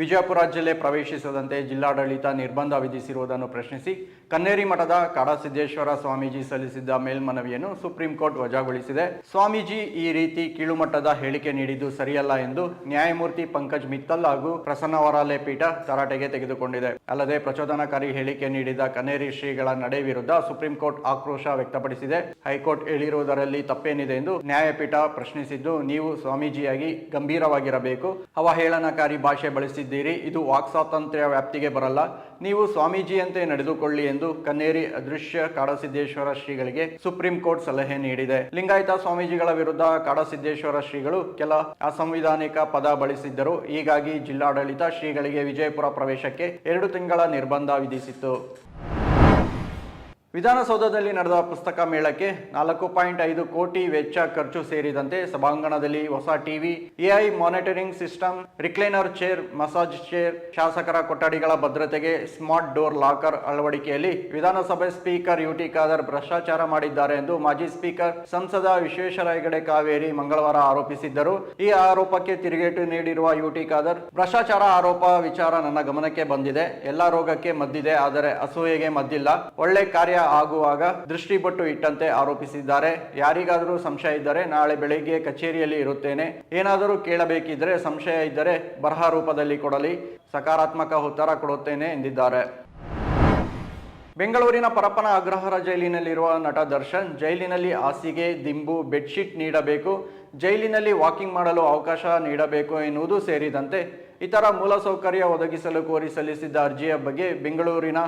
ವಿಜಯಪುರ ಜಿಲ್ಲೆ ಪ್ರವೇಶಿಸದಂತೆ ಜಿಲ್ಲಾಡಳಿತ ನಿರ್ಬಂಧ ವಿಧಿಸಿರುವುದನ್ನು ಪ್ರಶ್ನಿಸಿ ಕನ್ನೇರಿ ಮಠದ ಕಾಡಸಿದ್ದೇಶ್ವರ ಸ್ವಾಮೀಜಿ ಸಲ್ಲಿಸಿದ್ದ ಮೇಲ್ಮನವಿಯನ್ನು ಸುಪ್ರೀಂ ಕೋರ್ಟ್ ವಜಾಗೊಳಿಸಿದೆ. ಸ್ವಾಮೀಜಿ ಈ ರೀತಿ ಕೀಳುಮಟ್ಟದ ಹೇಳಿಕೆ ನೀಡಿದ್ದು ಸರಿಯಲ್ಲ ಎಂದು ನ್ಯಾಯಮೂರ್ತಿ ಪಂಕಜ್ ಮಿತ್ತಲ್ ಹಾಗೂ ಪ್ರಸನ್ನ ವರಾಲೆ ಪೀಠ ತರಾಟೆಗೆ ತೆಗೆದುಕೊಂಡಿದೆ. ಅಲ್ಲದೆ ಪ್ರಚೋದನಕಾರಿ ಹೇಳಿಕೆ ನೀಡಿದ ಕನ್ನೇರಿ ಶ್ರೀಗಳ ನಡೆ ವಿರುದ್ಧ ಸುಪ್ರೀಂ ಕೋರ್ಟ್ ಆಕ್ರೋಶ ವ್ಯಕ್ತಪಡಿಸಿದೆ. ಹೈಕೋರ್ಟ್ ಹೇಳಿರುವುದರಲ್ಲಿ ತಪ್ಪೇನಿದೆ ಎಂದು ನ್ಯಾಯಪೀಠ ಪ್ರಶ್ನಿಸಿದ್ದು, ನೀವು ಸ್ವಾಮೀಜಿಯಾಗಿ ಗಂಭೀರವಾಗಿರಬೇಕು. ಅವಹೇಳನಕಾರಿ ಭಾಷೆ ಬಳಸಿದ್ದೀರಿ ಇದು ವಾಕ್ ಸ್ವಾತಂತ್ರ್ಯ ವ್ಯಾಪ್ತಿಗೆ ಬರಲ್ಲ. ನೀವು ಸ್ವಾಮೀಜಿಯಂತೆ ನಡೆದುಕೊಳ್ಳಿ ಎಂದು ಕನ್ನೇರಿ ಅದೃಶ್ಯ ಕಾಡಸಿದ್ದೇಶ್ವರ ಶ್ರೀಗಳಿಗೆ ಸುಪ್ರೀಂ ಕೋರ್ಟ್ ಸಲಹೆ ನೀಡಿದೆ. ಲಿಂಗಾಯತ ಸ್ವಾಮೀಜಿಗಳ ವಿರುದ್ಧ ಕಾಡಸಿದ್ದೇಶ್ವರ ಶ್ರೀಗಳು ಕೆಲ ಅಸಂವಿಧಾನಿಕ ಪದ ಬಳಸಿದ್ದರು. ಹೀಗಾಗಿ ಜಿಲ್ಲಾಡಳಿತ ಶ್ರೀಗಳಿಗೆ ವಿಜಯಪುರ ಪ್ರವೇಶಕ್ಕೆ ಎರಡು ತಿಂಗಳ ನಿರ್ಬಂಧ ವಿಧಿಸಿತ್ತು. ವಿಧಾನಸೌಧದಲ್ಲಿ ನಡೆದ ಪುಸ್ತಕ ಮೇಳಕ್ಕೆ ನಾಲ್ಕು ಪಾಯಿಂಟ್ ಐದು ಕೋಟಿ ವೆಚ್ಚ ಖರ್ಚು ಸೇರಿದಂತೆ ಸಭಾಂಗಣದಲ್ಲಿ ಹೊಸ TV, AI monitoring system, recliner chair, massage chair, ಶಾಸಕರ ಕೊಠಡಿಗಳ ಭದ್ರತೆಗೆ ಸ್ಮಾರ್ಟ್ ಡೋರ್ ಲಾಕರ್ ಅಳವಡಿಕೆಯಲ್ಲಿ ವಿಧಾನಸಭೆ ಸ್ಪೀಕರ್ ಯುಟಿ ಖಾದರ್ ಭ್ರಷ್ಟಾಚಾರ ಮಾಡಿದ್ದಾರೆ ಎಂದು ಮಾಜಿ ಸ್ಪೀಕರ್ ಸಂಸದ ವಿಶ್ವೇಶ್ವರ ಹೆಗಡೆ ಕಾವೇರಿ ಮಂಗಳವಾರ ಆರೋಪಿಸಿದ್ದರು. ಈ ಆರೋಪಕ್ಕೆ ತಿರುಗೇಟು ನೀಡಿರುವ ಯುಟಿ ಖಾದರ್, ಭ್ರಷ್ಟಾಚಾರ ಆರೋಪ ವಿಚಾರ ನನ್ನ ಗಮನಕ್ಕೆ ಬಂದಿದೆ. ಎಲ್ಲಾ ರೋಗಕ್ಕೆ ಮದ್ದಿದೆ. ಆದರೆ ಅಸೂಯೆಗೆ ಮದ್ದಿಲ್ಲ. ಒಳ್ಳೆ ಕಾರ್ಯ ಆಗುವಾಗ ದೃಷ್ಟಿಪಟ್ಟು ಇಟ್ಟಂತೆ ಆರೋಪಿಸಿದ್ದಾರೆ. ಯಾರಿಗಾದರೂ ಸಂಶಯ ಇದ್ದರೆ ನಾಳೆ ಬೆಳಿಗ್ಗೆ ಕಚೇರಿಯಲ್ಲಿ ಇರುತ್ತೇನೆ. ಏನಾದರೂ ಕೇಳಬೇಕಿದ್ರೆ ಸಂಶಯ ಇದ್ದರೆ ಬರಹ ರೂಪದಲ್ಲಿ ಕೊಡಲಿ, ಸಕಾರಾತ್ಮಕ ಉತ್ತರ ಕೊಡುತ್ತೇನೆ ಎಂದಿದ್ದಾರೆ. ಬೆಂಗಳೂರಿನ ಪರಪ್ಪನ ಅಗ್ರಹಾರ ಜೈಲಿನಲ್ಲಿರುವ ನಟ ದರ್ಶನ್ ಜೈಲಿನಲ್ಲಿ ಹಾಸಿಗೆ, ದಿಂಬು, ಬೆಡ್ಶೀಟ್ ನೀಡಬೇಕು. ಜೈಲಿನಲ್ಲಿ ವಾಕಿಂಗ್ ಮಾಡಲು ಅವಕಾಶ ನೀಡಬೇಕು ಎನ್ನುವುದು ಸೇರಿದಂತೆ ಇತರ ಮೂಲಸೌಕರ್ಯ ಒದಗಿಸಲು ಕೋರಿ ಸಲ್ಲಿಸಿದ್ದ ಅರ್ಜಿಯ ಬಗ್ಗೆ ಬೆಂಗಳೂರಿನ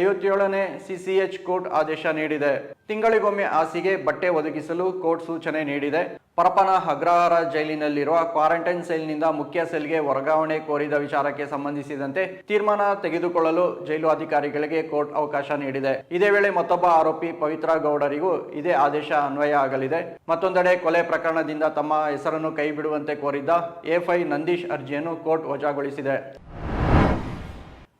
ಐವತ್ತೇಳನೇ ಸಿಸಿಎಚ್ ಕೋರ್ಟ್ ಆದೇಶ ನೀಡಿದೆ. ತಿಂಗಳಿಗೊಮ್ಮೆ ಹಾಸಿಗೆ, ಬಟ್ಟೆ ಒದಗಿಸಲು ಕೋರ್ಟ್ ಸೂಚನೆ ನೀಡಿದೆ. ಪರಪನ ಅಗ್ರಹಾರ ಜೈಲಿನಲ್ಲಿರುವ ಕ್ವಾರಂಟೈನ್ ಸೆಲ್ನಿಂದ ಮುಖ್ಯ ಸೆಲ್ಗೆ ವರ್ಗಾವಣೆ ಕೋರಿದ ವಿಚಾರಕ್ಕೆ ಸಂಬಂಧಿಸಿದಂತೆ ತೀರ್ಮಾನ ತೆಗೆದುಕೊಳ್ಳಲು ಜೈಲು ಅಧಿಕಾರಿಗಳಿಗೆ ಕೋರ್ಟ್ ಅವಕಾಶ ನೀಡಿದೆ. ಇದೇ ವೇಳೆ ಮತ್ತೊಬ್ಬ ಆರೋಪಿ ಪವಿತ್ರ ಗೌಡರಿಗೂ ಇದೇ ಆದೇಶ ಅನ್ವಯ ಆಗಲಿದೆ. ಮತ್ತೊಂದೆಡೆ ಕೊಲೆ ಪ್ರಕರಣದಿಂದ ತಮ್ಮ ಹೆಸರನ್ನು ಕೈಬಿಡುವಂತೆ ಕೋರಿದ್ದ ಎಫ್ಐ ನಂದೀಶ್ ಅರ್ಜಿಯನ್ನು ಕೋರ್ಟ್ ವಜಾಗೊಳಿಸಿದೆ.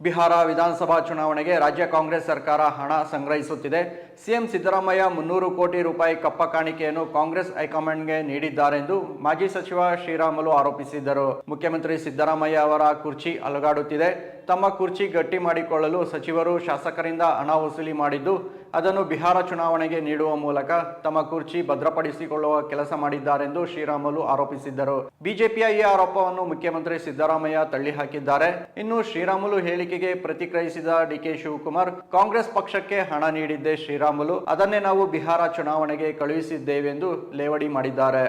ಬಿಹಾರ ವಿಧಾನಸಭಾ ಚುನಾವಣೆಗೆ ರಾಜ್ಯ ಕಾಂಗ್ರೆಸ್ ಸರ್ಕಾರ ಹಣ ಸಂಗ್ರಹಿಸುತ್ತಿದೆ. ಸಿಎಂ ಸಿದ್ದರಾಮಯ್ಯ ಮುನ್ನೂರು ಕೋಟಿ ರೂಪಾಯಿ ಕಪ್ಪ ಕಾಣಿಕೆಯನ್ನು ಕಾಂಗ್ರೆಸ್ ಹೈಕಮಾಂಡ್ಗೆ ನೀಡಿದ್ದಾರೆಂದು ಮಾಜಿ ಸಚಿವ ಶ್ರೀರಾಮುಲು ಆರೋಪಿಸಿದ್ದರು. ಮುಖ್ಯಮಂತ್ರಿ ಸಿದ್ದರಾಮಯ್ಯ ಅವರ ಕುರ್ಚಿ ಅಲುಗಾಡುತ್ತಿದೆ. ತಮ್ಮ ಕುರ್ಚಿ ಗಟ್ಟಿ ಮಾಡಿಕೊಳ್ಳಲು ಸಚಿವರು ಶಾಸಕರಿಂದ ಹಣ ವಸೂಲಿ ಮಾಡಿದ್ದು, ಅದನ್ನು ಬಿಹಾರ ಚುನಾವಣೆಗೆ ನೀಡುವ ಮೂಲಕ ತಮ್ಮ ಕುರ್ಚಿ ಭದ್ರಪಡಿಸಿಕೊಳ್ಳುವ ಕೆಲಸ ಮಾಡಿದ್ದಾರೆಂದು ಶ್ರೀರಾಮುಲು ಆರೋಪಿಸಿದ್ದರು. ಬಿಜೆಪಿಯ ಈ ಆರೋಪವನ್ನು ಮುಖ್ಯಮಂತ್ರಿ ಸಿದ್ದರಾಮಯ್ಯ ತಳ್ಳಿಹಾಕಿದ್ದಾರೆ. ಇನ್ನು ಶ್ರೀರಾಮುಲು ಹೇಳಿಕೆಗೆ ಪ್ರತಿಕ್ರಿಯಿಸಿದ ಡಿಕೆ ಶಿವಕುಮಾರ್, ಕಾಂಗ್ರೆಸ್ ಪಕ್ಷಕ್ಕೆ ಹಣ ನೀಡಿದ್ದೆ ಶ್ರೀರಾಮುಲು, ಅದನ್ನೇ ನಾವು ಬಿಹಾರ ಚುನಾವಣೆಗೆ ಕಳುಹಿಸಿದ್ದೇವೆಂದು ಲೇವಡಿ ಮಾಡಿದ್ದಾರೆ.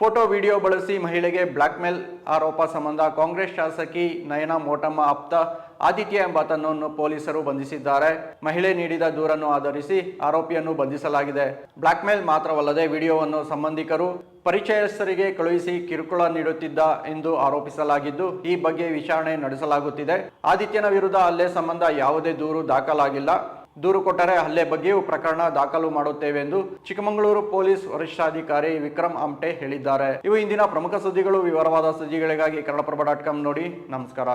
ಫೋಟೋ, ವಿಡಿಯೋ ಬಳಸಿ ಮಹಿಳೆಗೆ ಬ್ಲಾಕ್ಮೇಲ್ ಆರೋಪ ಸಂಬಂಧ ಕಾಂಗ್ರೆಸ್ ಶಾಸಕಿ ನಯನ ಮೋಟಮ್ಮ ಆಪ್ತ ಆದಿತ್ಯ ಎಂಬಾತನನ್ನು ಪೊಲೀಸರು ಬಂಧಿಸಿದ್ದಾರೆ. ಮಹಿಳೆ ನೀಡಿದ ದೂರನ್ನು ಆಧರಿಸಿ ಆರೋಪಿಯನ್ನು ಬಂಧಿಸಲಾಗಿದೆ. ಬ್ಲಾಕ್ಮೇಲ್ ಮಾತ್ರವಲ್ಲದೆ ವಿಡಿಯೋವನ್ನು ಸಂಬಂಧಿಕರು ಪರಿಚಯಸ್ಥರಿಗೆ ಕಳುಹಿಸಿ ಕಿರುಕುಳ ನೀಡುತ್ತಿದ್ದ ಎಂದು ಆರೋಪಿಸಲಾಗಿದ್ದು, ಈ ಬಗ್ಗೆ ವಿಚಾರಣೆ ನಡೆಸಲಾಗುತ್ತಿದೆ. ಆದಿತ್ಯನ ವಿರುದ್ಧ ಅಲ್ಲೇ ಸಂಬಂಧ ಯಾವುದೇ ದೂರು ದಾಖಲಾಗಿಲ್ಲ. ದೂರು ಕೊಟ್ಟರೆ ಹಲ್ಲೆ ಬಗ್ಗೆಯೂ ಪ್ರಕರಣ ದಾಖಲು ಮಾಡುತ್ತೇವೆ ಎಂದು ಚಿಕ್ಕಮಗಳೂರು ಪೊಲೀಸ್ ವರಿಷ್ಠಾಧಿಕಾರಿ ವಿಕ್ರಮ್ ಆಮ್ಟೆ ಹೇಳಿದ್ದಾರೆ. ಇವು ಇಂದಿನ ಪ್ರಮುಖ ಸುದ್ದಿಗಳು. ವಿವರವಾದ ಸುದ್ದಿಗಳಿಗಾಗಿ ಕನ್ನಡಪ್ರಭ ಡಾಟ್ ಕಾಮ್ ನೋಡಿ. ನಮಸ್ಕಾರ.